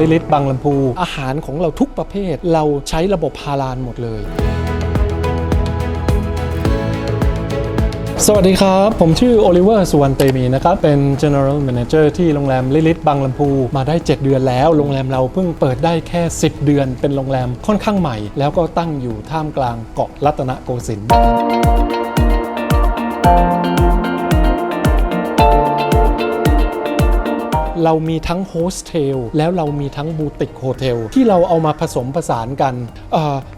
ลิลิตบางลำพู อาหารของเราทุกประเภท เราใช้ระบบฮาลาลหมดเลย สวัสดีครับ ผมชื่อโอลิเวอร์สุวรรณเตมีนะครับ เป็น General Manager ที่โรงแรมลิลิตบางลำพู มาได้ 7 เดือนแล้ว โรงแรมเราเพิ่งเปิดได้แค่ 10 เดือน เป็นโรงแรมค่อนข้างใหม่ แล้วก็ตั้งอยู่ท่ามกลางเกาะรัตนโกสินทร์ เรามีทั้งโฮสเทลแล้วเรามีทั้งบูติกโฮเทลที่เราเอามาผสมผสานกัน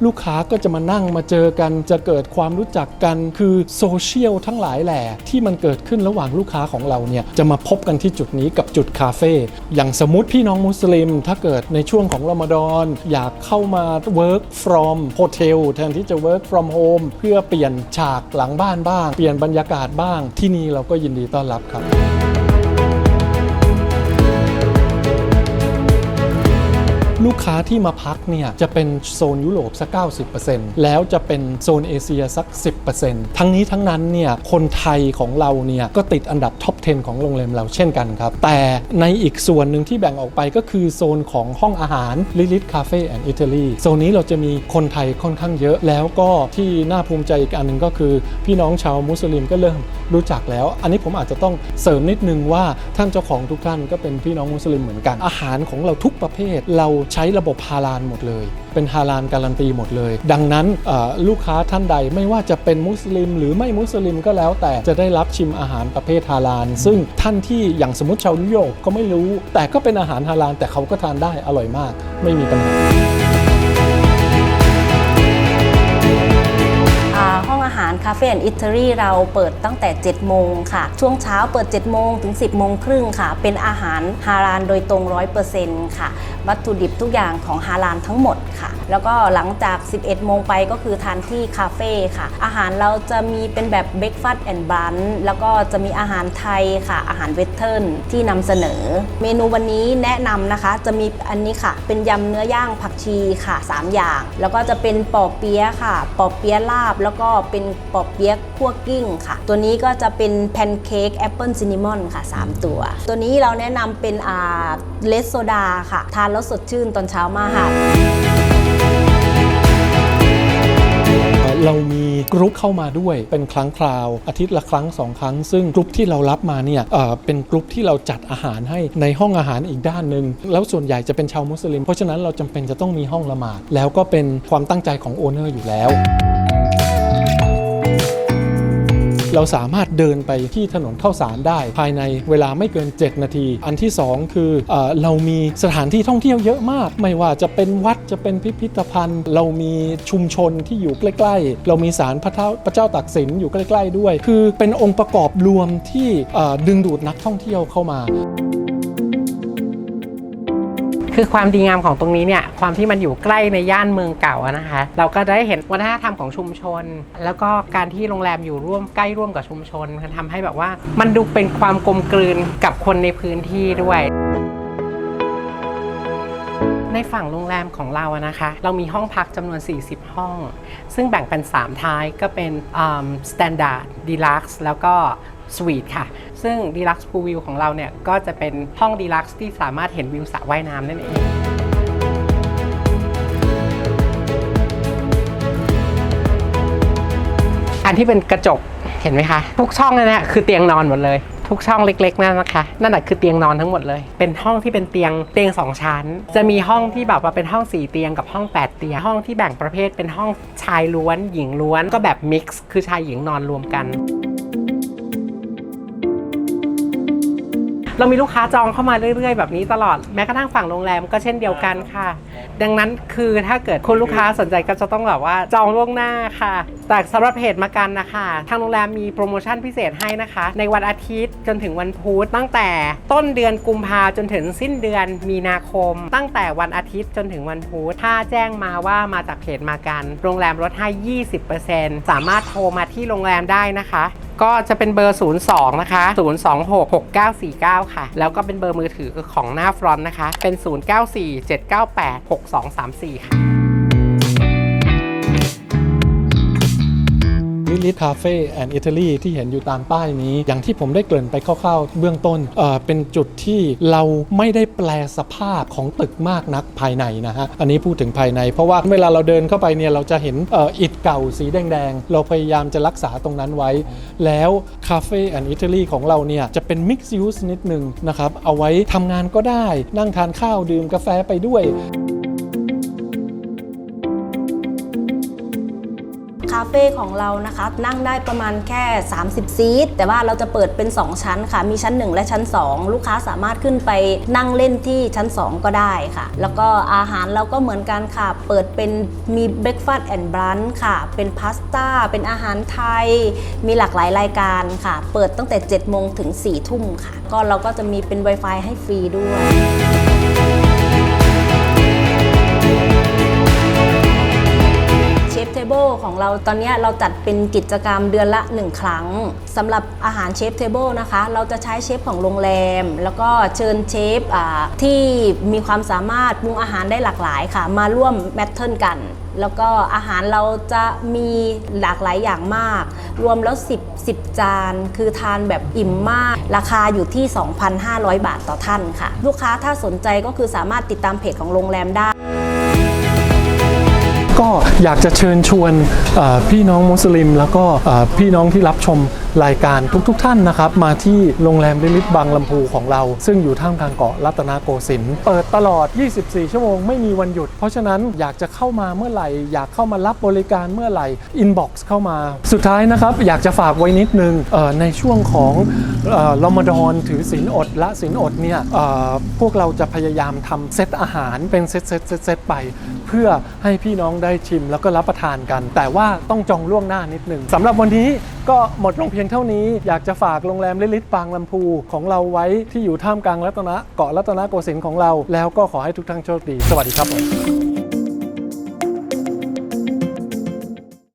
ลูกค้าก็จะมานั่งมาเจอกัน จะเกิดความรู้จักกันคือโซเชียลทั้งหลายแหล่ที่มันเกิดขึ้นระหว่างลูกค้าของเราเนี่ยจะมาพบกันที่จุดนี้กับจุดคาเฟ่อย่างสมมติพี่น้องมุสลิม ถ้าเกิดในช่วงของรอมฎอนอยากเข้ามา work from hotel แทนที่จะ work from home เพื่อเปลี่ยนฉากหลังบ้านบ้าง เปลี่ยนบรรยากาศบ้างที่นี่เราก็ยินดีต้อนรับครับ ลูกค้าที่มาพักเนี่ยจะเป็นโซนยุโรปสัก 90%แล้วจะเป็นโซนเอเชียสัก 10%ทั้งนี้ทั้งนั้นเนี่ยคนไทยของเราเนี่ยก็ติดอันดับท็อป 10 ของโรงแรมเราเช่นกันครับ แต่ในอีกส่วนหนึ่งที่แบ่งออกไปก็คือโซนของห้องอาหารลิลิตคาเฟ่แอนด์อิตาลีโซนนี้เราจะมีคนไทยค่อนข้างเยอะ แล้วก็ที่น่าภูมิใจอีกอันหนึ่งก็คือ พี่น้องชาวมุสลิมก็เริ่มรู้จักแล้ว อันนี้ผมอาจจะต้องเสริมนิดนึงว่าท่านเจ้าของทุกท่านก็เป็นพี่น้องมุสลิมเหมือนกัน อาหารของเราทุกประเภทเราใช้ระบบฮาลานหมดเลย เป็นฮาลานการันตีหมดเลย ดังนั้นลูกค้าท่านใดไม่ว่าจะเป็นมุสลิม หรือไม่มุสลิมก็แล้วแต่จะได้รับชิมอาหารประเภทฮาลาน ซึ่งท่านที่อย่างสมมติชาวยุโรปก็ไม่รู้ แต่ก็เป็นอาหารฮาลานแต่เขาก็ทานได้อร่อยมาก ไม่มีปัญหาาหารคาเฟ่แอนด์อิตาลีเราเปิดตั้งแต่ 7 โมงค่ะ ช่วงเช้าเปิด 7 โมงถึง 10 โมงครึ่งค่ะ เป็นอาหารฮาลาลโดยตรง 100%ค่ะ วัตถุดิบทุกอย่างของฮาลาลทั้งหมดค่ะ แล้วก็หลังจาก 11 โมงไปก็คือทานที่คาเฟ่ค่ะ อาหารเราจะมีเป็นแบบเบรกฟาสต์แอนด์บันแล้วก็จะมีอาหารไทยค่ะ อาหารเวสเทิร์นที่นำเสนอ เมนูวันนี้แนะนำนะคะ จะมีอันนี้ค่ะ เป็นยำเนื้อย่างผักชีค่ะ 3 อย่าง แล้วก็จะเป็นปอเปี๊ยะค่ะ ปอเปี๊ยะลาบ แล้วก็เป็นปออเปี๊ยะคั่วกิ้งค่ะ ตัวนี้ก็จะเป็นแพนเค้กแอปเปิลซินนามอนค่ะ 3 ตัว ตัวนี้เราแนะนำเป็นอ่าเลสโซดาค่ะ ทานแล้วสดชื่นตอนเช้ามาค่ะเรามีกรุ๊ปเข้ามาด้วยเป็นครั้งคราว อาทิตย์ละครั้งสองครั้ง ซึ่งกรุ๊ปที่เรารับมาเนี่ยเเป็นกรุ๊ปที่เราจัดอาหารให้ในห้องอาหารอีกด้านหนึ่งแล้วส่วนใหญ่จะเป็นชาวมุสลิม เพราะฉะนั้นเราจำเป็นจะต้องมีห้องละหมาด แล้วก็เป็นความตั้งใจของโอเนอร์อยู่แล้ว เราสามารถเดินไปที่ถนนเข้าสารได้ ภายในเวลาไม่เกิน 7 นาที อันที่ 2 คือเอเรามีสถานที่ท่องเที่ยวเยอะมาก ไม่ว่าจะเป็นวัดจะเป็นพิพิธภัณฑ์ เรามีชุมชนที่อยู่ใกล้ ๆ เรามีศาลพระเจ้าพระเจ้าตากสินอยู่ใกล้ ๆ ด้วย คือเป็นองค์ประกอบรวมที่ดึงดูดนักท่องเที่ยวเข้ามา คือความดีงามของตรงนี้เนี่ยความที่มันอยู่ใกล้ในย่านเมืองเก่านะคะ เราก็ได้เห็นวัฒนธรรมของชุมชน แล้วก็การที่โรงแรมอยู่ร่วมใกล้ร่วมกับชุมชนมันทำให้แบบว่ามันดูเป็นความกลมกลืนกับคนในพื้นที่ด้วย ในฝั่งโรงแรมของเราอะนะคะ เรามีห้องพักจำนวน 40 ห้อง ซึ่งแบ่งเป็น 3 ท้ายก็เป็น Standard Deluxe แล้วก็ Suite ค่ะ ซึ่ง Deluxe Pool View ของเราเนี่ย ก็จะเป็นห้อง Deluxe ที่สามารถเห็นวิวสระว่ายน้ำนั่นเองอันที่เป็นกระจกเห็นไหมคะ ทุกช่องนั่นแหละคือเตียงนอนหมดเลย ทุกช่องเล็กๆนั่นนะคะนั่นแหะคือเตียงนอนทั้งหมดเลย เป็นห้องที่เป็นเตียงเตียงสองชั้น จะมีห้องที่แบบว่าเป็นห้องสี่เตียงกับห้องแปดเตียง ห้องที่แบ่งประเภทเป็นห้องชายล้วน หญิงล้วนก็แบบมิกซ์คือชายหญิงนอนรวมกัน เรามีลูกค้าจองเข้ามาเรื่อยๆ แบบนี้ตลอดแม้กระทั่งฝั่งโรงแรมก็เช่นเดียวกันค่ะ ดังนั้นคือถ้าเกิดคุณลูกค้าสนใจก็จะต้องแบบว่าจองล่วงหน้าค่ะ แต่สำหรับเพจมากันนะคะ ทางโรงแรมมีโปรโมชั่นพิเศษให้นะคะ ในวันอาทิตย์จนถึงวันพุธตั้งแต่ต้นเดือนกุมภาจนถึงสิ้นเดือนมีนาคม ตั้งแต่วันอาทิตย์จนถึงวันพุธถ้าแจ้งมาว่ามาจากเพจมากัน โรงแรมลดให้ 20%สามารถโทรมาที่โรงแรมได้นะคะ ก็จะเป็นเบอร์ 02 นะคะ 0266949 ค่ะ แล้วก็เป็นเบอร์มือถือของหน้าฟรอนต์นะคะ เป็น 0947986234 ค่ะ ลิลิทคาเฟ่แอนด์อิตาลีที่เห็นอยู่ตามป้ายนี้ อย่างที่ผมได้เกริ่นไปคร่าวๆ เบื้องต้นเเป็นจุดที่เราไม่ได้แปลสภาพของตึกมากนักภายในนะฮะ อันนี้พูดถึงภายในเพราะว่าเวลาเราเดินเข้าไปเนี่ยเราจะเห็นออิฐเก่าสีแดงๆ เราพยายามจะรักษาตรงนั้นไว้ แล้วคาเฟ่แอนด์อิตาลีของเราเนี่ยจะเป็นมิกซ์ยูสนิดหนึ่งนะครับ เอาไว้ทำงานก็ได้นั่งทานข้าวดื่มกาแฟไปด้วย คาเฟ่ของเรานะคะ นั่งได้ประมาณแค่ 30 ซีทแต่ว่าเราจะเปิดเป็น 2 ชั้นค่ะ มีชั้น 1 และชั้น 2 ลูกค้าสามารถขึ้นไปนั่งเล่นที่ชั้น 2 ก็ได้ค่ะ แล้วก็อาหารเราก็เหมือนกันค่ะ เปิดเป็นมีเบร a ฟาสต์แอนด์บรันค่ะ เป็นพาสต้า เป็นอาหารไทย มีหลากหลายรายการค่ะ เปิดตั้งแต่ 7 โมงถึง 4 ทุ่มค่ะ ก็เราก็จะมีเป็น Wi-Fi ให้ฟรีด้วย เบิลของเราตอนนี้เราจัดเป็นกิจกรรมเดือนละ 1 ครั้งสำหรับอาหารเชฟเทเบิลนะคะ เราจะใช้เชฟของโรงแรม แล้วก็เชิญเชฟที่มีความสามารถปรุงอาหารได้หลากหลายค่ะ มาร่วมแมทเทิลกันแล้วก็อาหารเราจะมีหลากหลายอย่างมาก รวมแล้ว 10 10 จาน คือทานแบบอิ่มมาก ราคาอยู่ที่ 2,500 บาทต่อท่านค่ะ ลูกค้าถ้าสนใจก็คือสามารถติดตามเพจของโรงแรมได้ ก็อยากจะเชิญชวนพี่น้องมุสลิม แล้วก็พี่น้องที่รับชมรายการทุกๆทท่านนะครับ มาที่โรงแรมลิลิตบางลำพูของเรา ซึ่งอยู่ท่ามกลางเกาะรัตนโกสินทร์เปิดตลอด 24 ชั่วโมงไม่มีวันหยุด เพราะฉะนั้นอยากจะเข้ามาเมื่อไหร่ อยากเข้ามารับบริการเมื่อไหร่อินบ็อกซ์เข้ามา สุดท้ายนะครับ อยากจะฝากไว้นิดนึงเอ่อในช่วงของเอ่อรอมฎอนถือศีลอดละศีลอดเนี่ยพวกเราจะพยายามทำเซตอาหารเป็นเซตเซตเซตเซตไป เพื่อให้พี่น้องได้ชิมแล้วก็รับประทานกัน แต่ว่าต้องจองล่วงหน้านิดหนึ่งสำหรับวันนี้ก็หมดลงเพียงเท่านี้ อยากจะฝากโรงแรมลิลิตปางลำพูของเราไว้ที่อยู่ท่ามกลางรัตนะเกาะรัตนโกสินทร์ของเรา แล้วก็ขอให้ทุกท่านโชคดี สวัสดีครับผม